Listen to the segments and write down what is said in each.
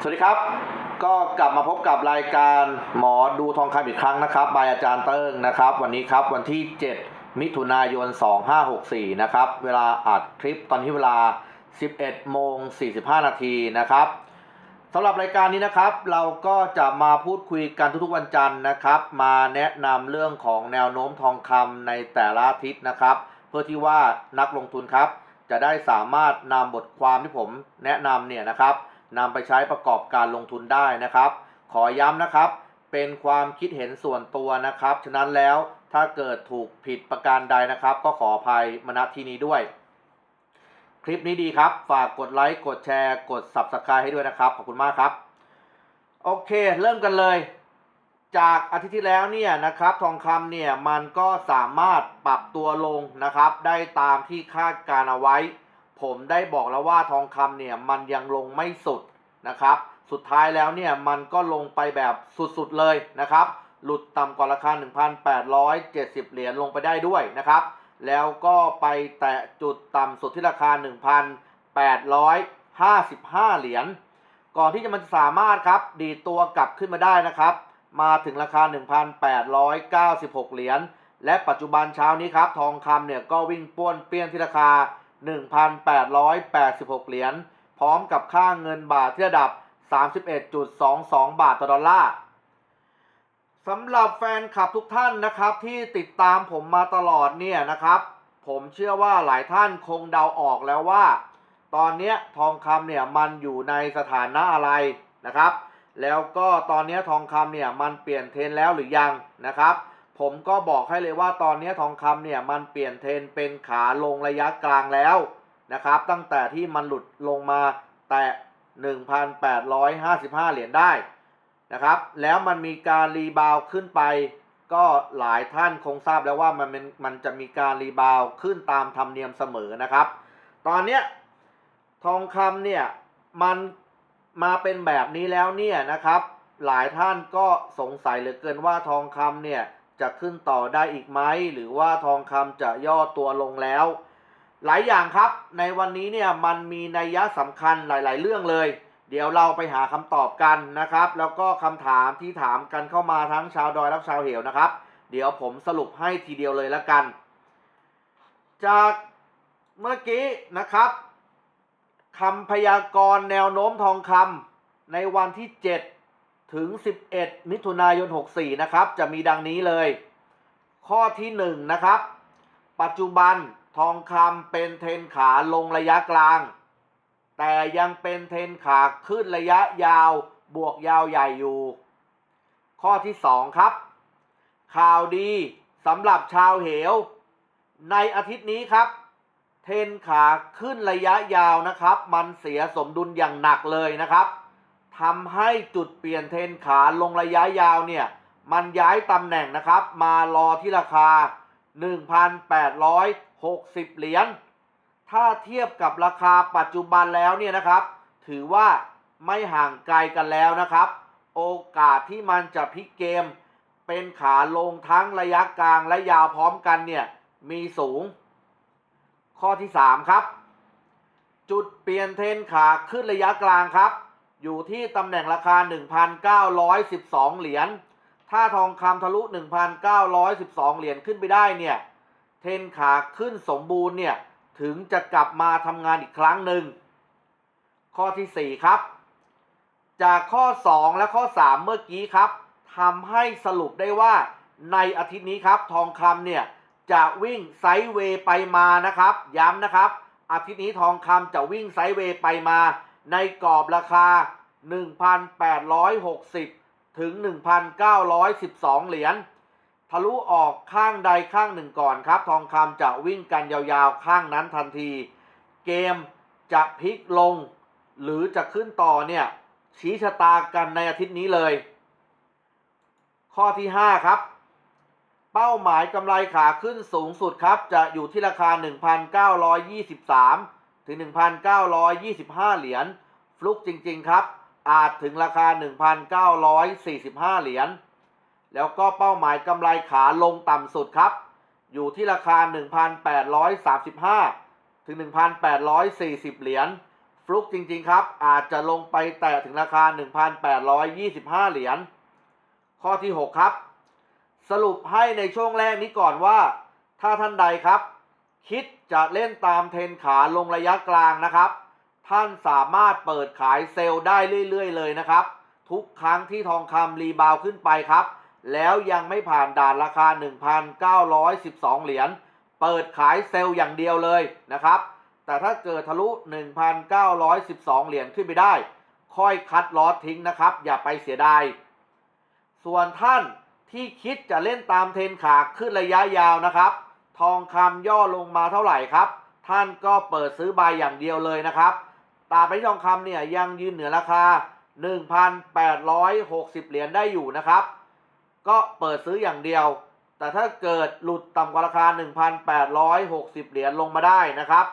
สวัสดีครับ ก็กลับมาพบกับรายการหมอดูทองคำอีกครั้งนะครับบายอาจารย์เติ้งนะครับ วันนี้ครับวันที่ 7 มิถุนายน 2564 นะครับ เวลาอัดคลิปตอนที่เวลา 11 โมง 45 นาทีนะครับสำหรับรายการนี้นะครับ เราก็จะมาพูดคุยกันทุกๆวันจันทร์นะครับ มาแนะนำเรื่องของแนวโน้มทองคำในแต่ละทิตย์นะครับ เพื่อที่ว่านักลงทุนครับ จะได้สามารถนำบทความที่ผมแนะนำเนี่ยนะครับ นำไปใช้ประกอบการลงทุนได้นะครับ ขอย้ำนะครับ เป็นความคิดเห็นส่วนตัวนะครับ ฉะนั้นแล้วถ้าเกิดถูกผิดประการใดนะครับ ก็ขออภัยมาณที่นี้ด้วย คลิปนี้ดีครับ ฝากกดไลค์กดแชร์ กด Subscribe ให้ด้วยนะครับ ขอบคุณมากครับ โอเค เริ่มกันเลยจากอาทิตย์ที่แล้วเนี่ยนะครับทองคำเนี่ยมันก็สามารถปรับตัวลงนะครับ ได้ตามที่คาดการเอาไว้ ผมได้บอกแล้วว่าทองคำเนี่ยมันยังลงไม่สุดนะครับ สุดท้ายแล้วเนี่ยมันก็ลงไปแบบสุดๆเลยนะครับ หลุดต่ำกว่าราคา 1,870 เหรียญลงไปได้ด้วยนะครับ แล้วก็ไปแตะจุดต่ำสุดที่ราคา 1,855 เหรียญ ก่อนที่จะมันสามารถครับดีตัวกลับขึ้นมาได้นะครับ มาถึงราคา 1,896 เหรียญ และปัจจุบันเช้านี้ครับทองคำเนี่ยก็วิ่งป้วนเปี้ยนที่ราคา 1,886 เหรียญ พร้อมกับค่าเงินบาทที่ระดับ 31.22 บาทต่อดอลลาร์สำหรับแฟนคลับทุกท่านนะครับที่ติดตามผมมาตลอดเนี่ยนะครับ ผมเชื่อว่าหลายท่านคงเดาออกแล้วว่า ตอนนี้ทองคำเนี่ยมันอยู่ในสถานะอะไรนะครับ แล้วก็ตอนนี้ทองคำเนี่ยมันเปลี่ยนเทรนแล้วหรือยังนะครับ ผมก็บอกให้เลยว่าตอนนี้ทองคำเนี่ยมันเปลี่ยนเทรนเป็นขาลงระยะกลางแล้วนะครับ ตั้งแต่ที่มันหลุดลงมาแตะ 1,855 เหรียญได้นะครับ แล้วมันมีการรีบาวขึ้นไป ก็หลายท่านคงทราบแล้วว่ามันเป็นมันจะมีการรีบาวขึ้นตามธรรมเนียมเสมอนะครับ ตอนนี้ทองคำเนี่ยมันมาเป็นแบบนี้แล้วเนี่ยนะครับ หลายท่านก็สงสัยเหลือเกินว่าทองคำเนี่ย จะขึ้นต่อได้อีกไหมหรือว่าทองคำจะย่อตัวลงแล้ว หลายอย่างครับ ในวันนี้เนี่ยมันมีนัยยะสำคัญหลาย ๆ เรื่องเลย เดี๋ยวเราไปหาคำตอบกันนะครับ แล้วก็คำถามที่ถามกันเข้ามาทั้งชาวดอยและชาวเหวนะครับ เดี๋ยวผมสรุปให้ทีเดียวเลยละกัน จากเมื่อกี้นะครับคำพยากรณ์แนวโน้มทองคำในวันที่ 7 ถึง 11 มิถุนายน 64 นะครับ จะมีดังนี้เลย ข้อที่ 1 นะครับ ปัจจุบันทองคำเป็นเทนขาลงระยะกลาง แต่ยังเป็นเทนขาขึ้นระยะยาวบวกยาวใหญ่อยู่ ข้อที่ 2 ครับ ข่าวดีสำหรับชาวเหว ในอาทิตย์นี้ครับ เทนขาขึ้นระยะยาวนะครับ มันเสียสมดุลอย่างหนักเลยนะครับ ทำให้จุดเปลี่ยนเทรนขาลงระยะยาวเนี่ยมันย้ายตำแหน่งนะครับ มารอที่ราคา 1,860 เหรียญ ถ้าเทียบกับราคาปัจจุบันแล้วเนี่ยนะครับ ถือว่าไม่ห่างไกลกันแล้วนะครับ โอกาสที่มันจะพลิกเกม เป็นขาลงทั้งระยะกลางและยาวพร้อมกันเนี่ยมีสูง ข้อที่ 3 ครับ จุดเปลี่ยนเทรนขาขึ้นระยะกลางครับ อยู่ที่ตำแหน่งราคา 1,912 เหรียญ ถ้าทองคำทะลุ 1,912 เหรียญขึ้นไปได้เนี่ย เทนขาขึ้นสมบูรณ์เนี่ย ถึงจะกลับมาทำงานอีกครั้งหนึ่ง ข้อที่ 4 ครับ จากข้อ 2 และข้อ 3 เมื่อกี้ครับทำให้สรุปได้ว่าในอาทิตย์นี้ครับ ทองคำเนี่ย จะวิ่งไซด์เวย์ไปมานะครับ ย้ำนะครับ อาทิตย์นี้ทองคำจะวิ่งไซด์เวย์ไปมา ในกรอบราคา 1,860 ถึง 1,912 เหรียญทะลุออกข้างใดข้างหนึ่งก่อนครับ ทองคำจะวิ่งกันยาวๆข้างนั้นทันที เกมจะพลิกลง หรือจะขึ้นต่อเนี่ย ชี้ชะตากันในอาทิตย์นี้เลย ข้อที่ 5 ครับ เป้าหมายกำไรขาขึ้นสูงสุดครับ จะอยู่ที่ราคา 1,923 ถึง 1,925 เหรียญ ฟลุกจริง ๆ ครับ อาจถึงราคา 1,945 เหรียญ แล้วก็เป้าหมายกำไรขาลงต่ำสุดครับ อยู่ที่ราคา 1,835 ถึง 1,840 เหรียญ ฟลุกจริง ๆ ครับ อาจจะลงไปแตะถึงราคา 1,825 เหรียญ ข้อที่ 6 ครับ สรุปให้ในช่วงแรกนี้ก่อนว่า ถ้าท่านใดครับ คิดจะเล่นตามเทรนขาลงระยะกลางนะครับ ท่านสามารถเปิดขายเซลล์ได้เรื่อยๆเลยนะครับ ทุกครั้งที่ทองคำรีบาวขึ้นไปครับ แล้วยังไม่ผ่านด่านราคา 1,912 เหรียญเปิดขายเซลล์อย่างเดียวเลยนะครับ แต่ถ้าเกิดทะลุ 1,912 เหรียญขึ้นไปได้ ค่อยคัดลอสทิ้งนะครับ อย่าไปเสียดาย ส่วนท่านที่คิดจะเล่นตามเทรนขาขึ้นระยะยาวนะครับ ทองคำย่อลงมาเท่าไหร่ครับ ท่านก็เปิดซื้อบายอย่างเดียวเลยนะครับ ตราบใดที่ทองคำเนี่ยยังยืนเหนือราคา 1,860 เหรียญได้อยู่นะครับ ก็เปิดซื้ออย่างเดียว แต่ถ้าเกิดหลุดต่ำกว่าราคา 1,860 เหรียญลงมาได้นะครับ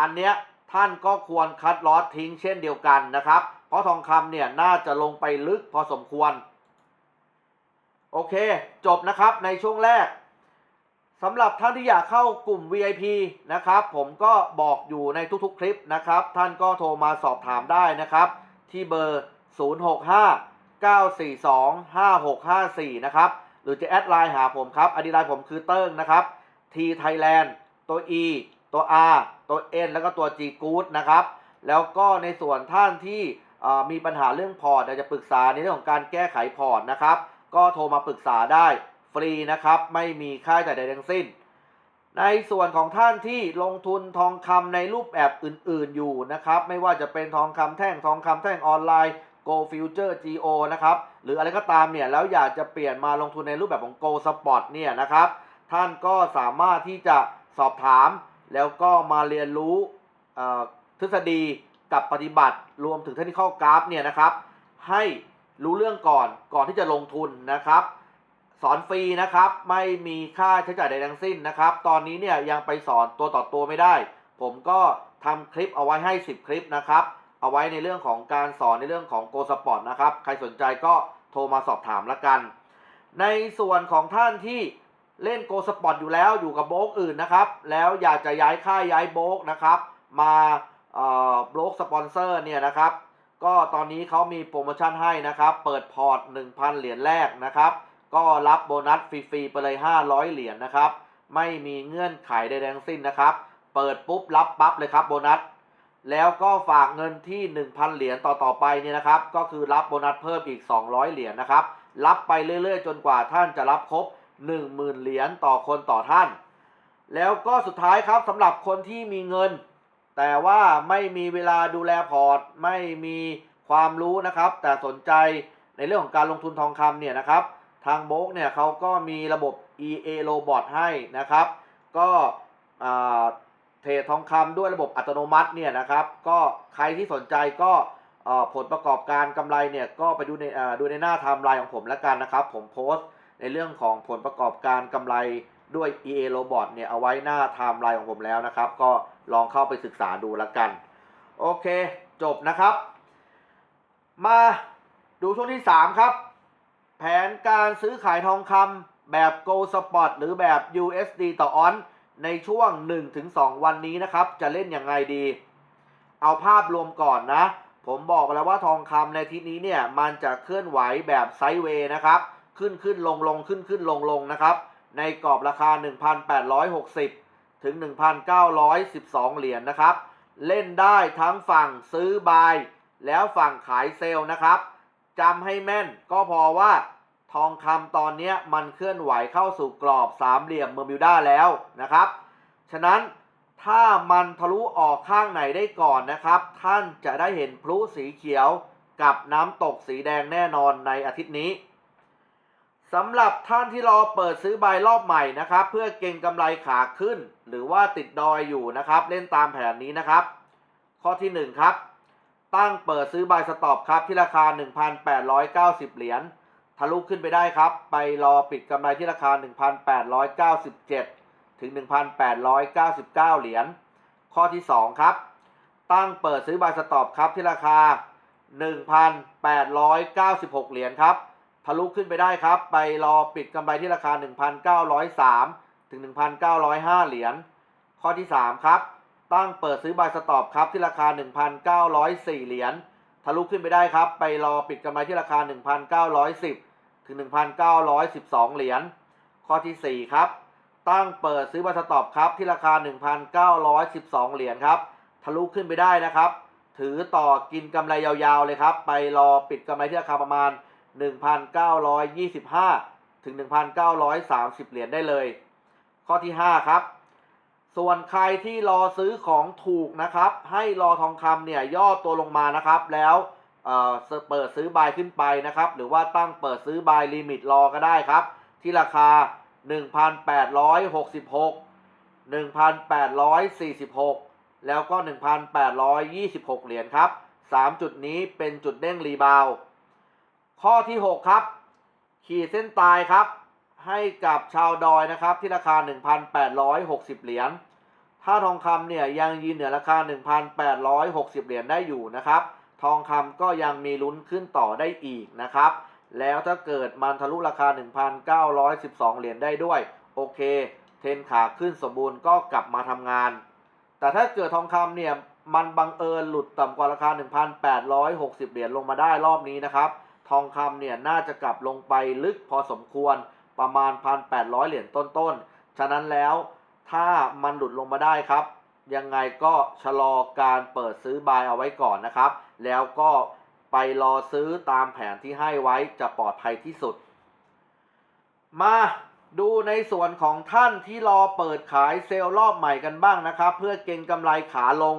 อันเนี้ยท่านก็ควรคัดลอสทิ้งเช่นเดียวกันนะครับ เพราะทองคำเนี่ยน่าจะลงไปลึกพอสมควร โอเค จบนะครับในช่วงแรก สำหรับท่านที่อยากเข้ากลุ่ม VIP นะครับ ผมก็บอกอยู่ในทุกๆ คลิปนะครับ ท่านก็โทรมาสอบถามได้นะครับ ที่เบอร์ 065 942 5654 นะครับ หรือจะแอดไลน์หาผมครับอดีไลน์ผมคือเติ้งนะครับ T Thailand ตัว E ตัว R ตัว N แล้วก็ตัว G Good นะครับ แล้วก็ในส่วนท่านที่มีปัญหาเรื่องพอร์ตอยาจะปรึกษาในเรื่องของการแก้ไขพอร์ตนะครับ ก็โทรมาปรึกษาได้ ฟรีนะครับ ไม่มีค่าใช้จ่ายใดทั้งสิ้น ในส่วนของท่านที่ลงทุนทองคำในรูปแบบอื่น ๆ อยู่นะครับ ไม่ว่าจะเป็นทองคำแท่งทองคำแท่งออนไลน์ Go Future GO นะครับ หรืออะไรก็ตามเนี่ย แล้วอยากจะเปลี่ยนมาลงทุนในรูปแบบของ Go Spot เนี่ยนะครับ ท่านก็สามารถที่จะสอบถาม แล้วก็มาเรียนรู้ทฤษฎีกับปฏิบัติรวมถึงเทคนิคกราฟเนี่ยนะครับ ให้รู้เรื่องก่อนก่อนที่จะลงทุนนะครับ สอนฟรีนะครับ ไม่มีค่าใช้จ่ายใดทั้งสิ้นนะครับ ตอนนี้เนี่ยยังไปสอนตัวต่อตัวไม่ได้ ผมก็ทำคลิปเอาไว้ให้ 10 คลิปนะครับ เอาไว้ในเรื่องของการสอนในเรื่องของ Go Sport นะครับ ใครสนใจก็โทรมาสอบถามละกัน ในส่วนของท่านที่เล่น Go Sport อยู่แล้วอยู่กับโบกอื่นนะครับ แล้วอยากจะย้ายค่ายย้ายโบกนะครับ มาเอ่อโบกสปอนเซอร์เนี่ยนะครับ ก็ตอนนี้เขามีโปรโมชั่นให้นะครับ เปิดพอร์ต 1,000 เหรียญแรกนะครับ ก็รับโบนัสฟรีๆไปเลย 500 เหรียญนะครับ ไม่มีเงื่อนไขใดๆทั้งสิ้นนะครับ เปิดปุ๊บรับปั๊บเลยครับโบนัส แล้วก็ฝากเงินที่ 1,000 เหรียญต่อๆไปเนี่ยนะครับ ก็คือรับโบนัสเพิ่มอีก 200 เหรียญนะครับ รับไปเรื่อยๆ จนกว่าท่านจะรับครบ 10,000 เหรียญต่อคนต่อท่าน แล้วก็สุดท้ายครับสำหรับคนที่มีเงิน แต่ว่าไม่มีเวลาดูแลพอร์ต ไม่มีความรู้นะครับ แต่สนใจในเรื่องของการลงทุนทองคำเนี่ยนะครับ ทางโบกเนี่ยเขาก็มีระบบ EA Robot ให้นะครับ ก็เทรดทองคำด้วยระบบอัตโนมัติเนี่ยนะครับ ก็ใครที่สนใจก็ผลประกอบการกำไรเนี่ยก็ไปดูในดูในหน้าไทม์ไลน์ของผมแล้วกันนะครับ ผมโพสต์ในเรื่องของผลประกอบการกำไรด้วย EA Robot เนี่ยเอาไว้หน้าไทม์ไลน์ของผมแล้วนะครับ ก็ลองเข้าไปศึกษาดูแล้วกัน โอเค จบนะครับ มาดูช่วงที่ 3 ครับ แผนการซื้อขายทองคำแบบ Go Spot หรือแบบ USD ต่อออนในช่วง 1-2 วันนี้นะครับ จะเล่นยังไงดี เอาภาพรวมก่อนนะ ผมบอกไปแล้วว่าทองคำในที่นี้เนี่ย มันจะเคลื่อนไหวแบบไซด์เวย์นะครับ ขึ้นขึ้นลงลงขึ้นขึ้นลงลงนะครับ ในกรอบราคา 1,860 ถึง 1,912 เหรียญนะครับ เล่นได้ทั้งฝั่งซื้อบายแล้วฝั่งขายเซลล์นะครับ จำให้แม่น ก็พอว่าทองคำตอนนี้มันเคลื่อนไหวเข้าสู่กรอบสามเหลี่ยมเมอร์มิวด้าแล้วนะครับ ฉะนั้นถ้ามันทะลุออกข้างไหนได้ก่อนนะครับ ท่านจะได้เห็นพลุสีเขียวกับน้ำตกสีแดงแน่นอนในอาทิตย์นี้สำหรับท่านที่รอเปิดซื้อใบรอบใหม่นะครับ เพื่อเก็งกำไรขาขึ้น หรือว่าติดดอยอยู่นะครับ เล่นตามแผนนี้นะครับ ข้อที่หนึ่งครับ ตั้งเปิดซื้อบายสต็อปครับที่ราคา 1,890 เหรียญทะลุขึ้นไปได้ครับ ไปรอปิดกำไรที่ราคา 1,897 ถึง 1,899 เหรียญข้อที่ 2 ครับ ตั้งเปิดซื้อบายสต็อปครับที่ราคา 1,896 เหรียญครับทะลุขึ้นไปได้ครับ ไปรอปิดกำไรที่ราคา 1,903 ถึง 1,905 เหรียญข้อที่ 3 ครับ ตั้งเปิดซื้อบายสต็อปครับที่ราคา 1,904 เหรียญทะลุขึ้นไปได้ครับ ไปรอปิดกำไรที่ราคา 1,910 ถึง 1,912 เหรียญข้อทีสี่ 4 ครับ ตั้งเปิดซื้อบายสต็อปครับที่ราคา 1,912 เหรียญครับทะลุขึ้นไปได้นะครับ ถือต่อกินกำไรยาวๆเลยครับ ไปรอปิดกำไรที่ราคาประมาณ 1,925 ถึง 1,930 เหรียญได้เลย ข้อที่ 5 ครับ ส่วนใครที่รอซื้อของถูกนะครับ ให้รอทองคำเนี่ยย่อตัวลงมานะครับ แล้วเออเปิดซื้อบายขึ้นไปนะครับ หรือว่าตั้งเปิดซื้อบายลิมิตรอก็ได้ครับ ที่ราคา 1,866 1,846 แล้วก็ 1,826 เหรียญครับ 3 จุดนี้เป็นจุดเด้งรีบาว ข้อที่ 6 ครับ ขีดเส้นตายครับ ให้กับชาวดอยนะครับที่ราคา 1,860 เหรียญ ถ้าทองคำเนี่ยยังยืนเหนือราคา 1,860 เหรียญได้อยู่นะครับ ทองคำก็ยังมีลุ้นขึ้นต่อได้อีกนะครับ แล้วถ้าเกิดมันทะลุราคา 1,912 เหรียญได้ด้วย โอเค เทนขาขึ้นสมบูรณ์ก็กลับมาทำงาน แต่ถ้าเกิดทองคำเนี่ยมันบังเอิญหลุดต่ำกว่าราคา 1,860 เหรียญลงมาได้รอบนี้นะครับ ทองคำเนี่ยน่าจะกลับลงไปลึกพอสมควร ประมาณ 1,800 เหรียญต้นๆ ฉะนั้นแล้วถ้ามันหลุดลงมาได้ครับ ยังไงก็ชะลอการเปิดซื้อบายเอาไว้ก่อนนะครับ แล้วก็ไปรอซื้อตามแผนที่ให้ไว้จะปลอดภัยที่สุด มาดูในส่วนของท่านที่รอเปิดขายเซลล์รอบใหม่กันบ้างนะครับ เพื่อเก็งกำไรขาลง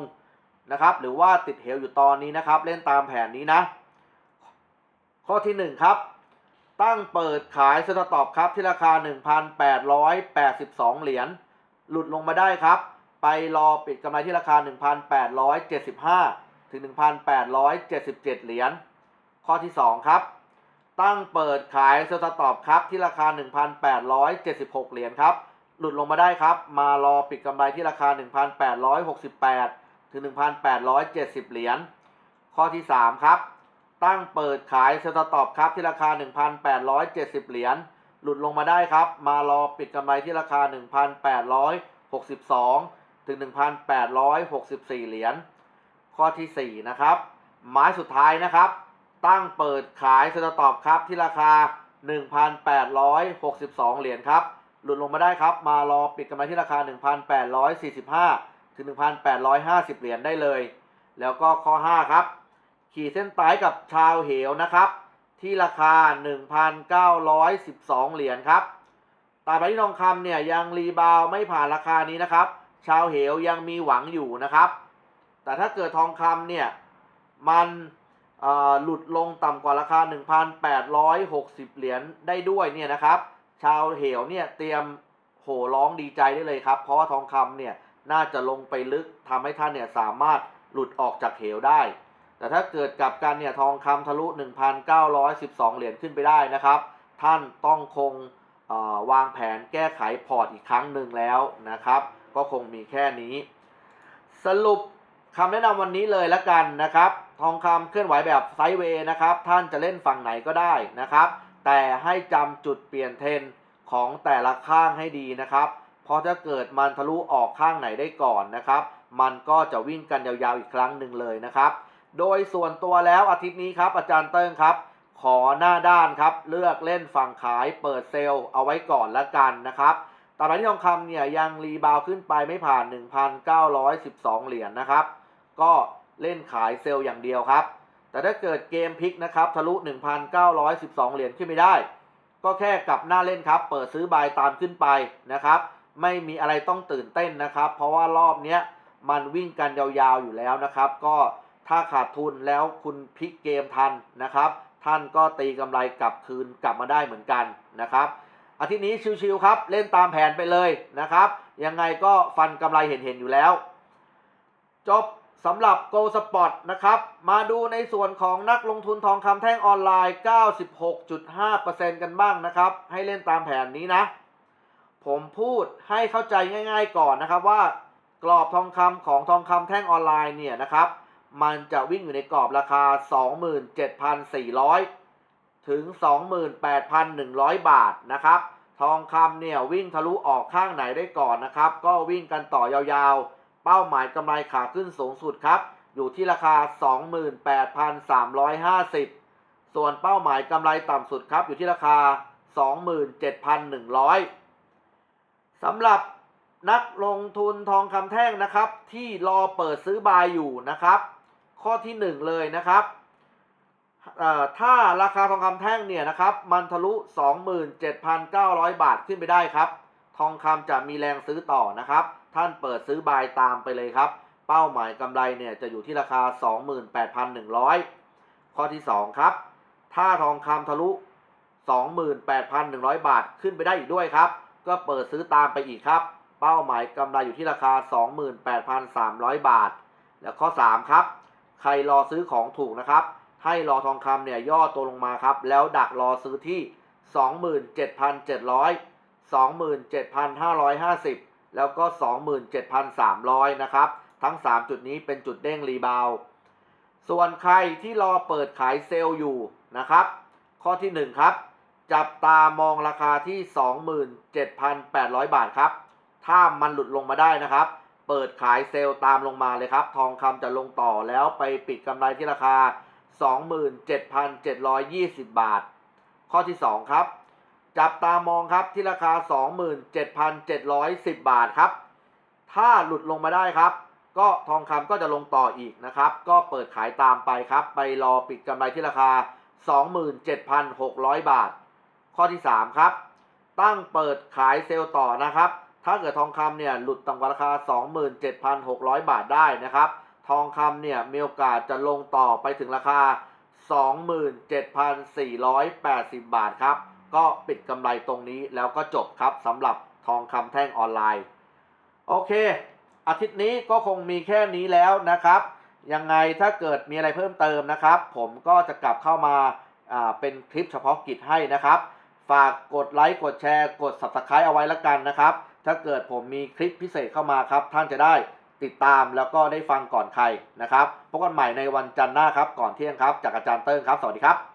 นะครับ หรือว่าติดเหวอยู่ตอนนี้นะครับ เล่นตามแผนนี้นะ ข้อที่ 1 ครับ ตั้งเปิดขายสต็อปครับที่ราคา 1,882 เหรียญหลุดลงมาได้ครับ ไปรอปิดกำไรที่ราคา 1,875 ถึง 1,877 เหรียญข้อที่ 2 ครับ ตั้งเปิดขายสต็อปครับที่ราคา 1,876 เหรียญครับ หลุดลงมาได้ครับ มารอปิดกำไรที่ราคา 1,868 ถึง 1,870 เหรียญข้อที่ 3 ครับ ตั้งเปิดขายสต็อปครับที่ราคา 1,870 เหรียญหลุดลงมาได้ครับ มารอปิดกำไรที่ราคา 1,862 ถึง 1,864 เหรียญข้อทีสี่4 นะครับไม้สุดท้ายนะครับ ตั้งเปิดขายสต็อปครับที่ราคา 1,862 เหรียญครับ หลุดลงมาได้ครับ มารอปิดกำไรที่ราคา 1,845 ถึง 1,850 เหรียญได้เลย แล้วก็ข้อ 5 ครับ ขีดเส้นใต้กับชาวเหวนะครับ ที่ราคา 1,912 เหรียญครับตราบใดที่ทองคำเนี่ยยังรีบาวไม่ผ่านราคานี้นะครับ ชาวเหวยังมีหวังอยู่นะครับ แต่ถ้าเกิดทองคำเนี่ยมันหลุดลงต่ำกว่าราคา 1,860 เหรียญได้ด้วยเนี่ยนะครับ ชาวเหวเนี่ยเตรียมโห่ร้องดีใจได้เลยครับ เพราะว่าทองคำเนี่ยน่าจะลงไปลึกทำให้ท่านเนี่ยสามารถหลุดออกจากเหวได้ แต่ถ้าเกิดกลับกันเนี่ยทองคำทะลุ 1,912 เหรียญขึ้นไปได้นะครับ ท่านต้องคงวางแผนแก้ไขพอร์ตอีกครั้งหนึ่งแล้วนะครับ ก็คงมีแค่นี้ สรุปคำแนะนำวันนี้เลยละกันนะครับ ทองคำเคลื่อนไหวแบบไซด์เวย์นะครับ ท่านจะเล่นฝั่งไหนก็ได้นะครับ แต่ให้จำจุดเปลี่ยนเทนของแต่ละข้างให้ดีนะครับ เพราะถ้าเกิดมันทะลุออกข้างไหนได้ก่อนนะครับ มันก็จะวิ่งกันยาวๆอีกครั้งหนึ่งเลยนะครับ โดยส่วนตัวแล้วอาทิตย์นี้ครับอาจารย์เติ้งครับ ขอหน้าด้านครับ เลือกเล่นฝั่งขายเปิดเซลล์เอาไว้ก่อนละกันนะครับตราดที่ทองคำเนี่ยยังรีบาวขึ้นไปไม่ผ่าน 1,912 เหรียญนะครับ ก็เล่นขายเซลล์อย่างเดียวครับ แต่ถ้าเกิดเกมพลิกนะครับทะลุ 1,912 เหรียญขึ้นไม่ได้ ก็แค่กลับหน้าเล่นครับ เปิดซื้อบายตามขึ้นไปนะครับ ไม่มีอะไรต้องตื่นเต้นนะครับ เพราะว่ารอบเนี้ยมันวิ่งกันยาวๆอยู่แล้วนะครับ ก็ ถ้าขาดทุนแล้วคุณพลิกเกมทันนะครับ ท่านก็ตีกำไรกลับคืนกลับมาได้เหมือนกันนะครับ อาทิตย์นี้ชิวๆครับ เล่นตามแผนไปเลยนะครับ ยังไงก็ฟันกำไรเห็นๆอยู่แล้ว จบสำหรับ Go Spot นะครับ มาดูในส่วนของนักลงทุนทองคำแท่งออนไลน์ 96.5%กันบ้างนะครับ ให้เล่นตามแผนนี้นะ ผมพูดให้เข้าใจง่าย ๆ ก่อนนะครับว่า กรอบทองคำของทองคำแท่งออนไลน์เนี่ยนะครับ มันจะวิ่งอยู่ในกรอบราคา 27,400 ถึง 28,100 บาทนะครับ ทองคำเนี่ยวิ่งทะลุออกข้างไหนได้ก่อนนะครับ ก็วิ่งกันต่อยาวๆ เป้าหมายกำไรขาขึ้นสูงสุดครับ อยู่ที่ราคา 28,350 ส่วนเป้าหมายกำไรต่ำสุดครับ อยู่ที่ราคา 27,100 สำหรับนักลงทุนทองคำแท่งนะครับ ที่รอเปิดซื้อบายอยู่นะครับ ข้อที่ 1 เลยนะครับถ้าราคาทองคำแท่งเนี่ยนะครับมันทะลุ 27,900 บาทขึ้นไปได้ครับ ทองคำจะมีแรงซื้อต่อนะครับ ท่านเปิดซื้อบายตามไปเลยครับ เป้าหมายกำไรเนี่ยจะอยู่ที่ราคา 28,100 ข้อที่ 2 ครับ ถ้าทองคำทะลุ 28,100 บาทขึ้นไปได้อีกด้วยครับ ก็เปิดซื้อตามไปอีกครับ เป้าหมายกำไรอยู่ที่ราคา 28,300 บาท แล้วข้อ 3 ครับ ใครรอซื้อของถูกนะครับ ให้รอทองคำเนี่ยย่อตัวลงมาครับ แล้วดักรอซื้อที่ 27,700 27,550 แล้วก็ 27,300 นะครับ ทั้ง 3 จุดนี้เป็นจุดเด้งรีบาว ส่วนใครที่รอเปิดขายเซลล์อยู่นะครับ ข้อที่ 1 ครับ จับตามองราคาที่ 27,800 บาทครับ ถ้ามันหลุดลงมาได้นะครับ เปิดขายเซลล์ตามลงมาเลยครับ ทองคำจะลงต่อแล้วไปปิดกำไรที่ราคา 27,720 บาท ข้อที่ 2 ครับ จับตามองครับที่ราคา 27,710 บาทครับ ถ้าหลุดลงมาได้ครับ ก็ทองคำก็จะลงต่ออีกนะครับ ก็เปิดขายตามไปครับ ไปรอปิดกำไรที่ราคา 27,600 บาท ข้อที่ 3 ครับ ตั้งเปิดขายเซลล์ต่อนะครับ ถ้าเกิดทองคำเนี่ยหลุดต่ำกว่าราคา 27,600 บาทได้นะครับ ทองคำเนี่ยมีโอกาสจะลงต่อไปถึงราคา 27,480 บาทครับ ก็ปิดกำไรตรงนี้แล้วก็จบครับสำหรับทองคำแท่งออนไลน์ โอเค อาทิตย์นี้ก็คงมีแค่นี้แล้วนะครับ ยังไงถ้าเกิดมีอะไรเพิ่มเติมนะครับ ผมก็จะกลับเข้ามาเป็นคลิปเฉพาะกิจให้นะครับ ฝากกดไลค์กดแชร์กด subscribe เอาไว้แล้วกันนะครับ ถ้าเกิดผมมีคลิปพิเศษเข้ามาครับ ท่านจะได้ติดตามแล้วก็ได้ฟังก่อนใครนะครับพบกันใหม่ในวันจันทร์หน้าครับ ก่อนเที่ยงครับ จากอาจารย์เติ้งครับ สวัสดีครับ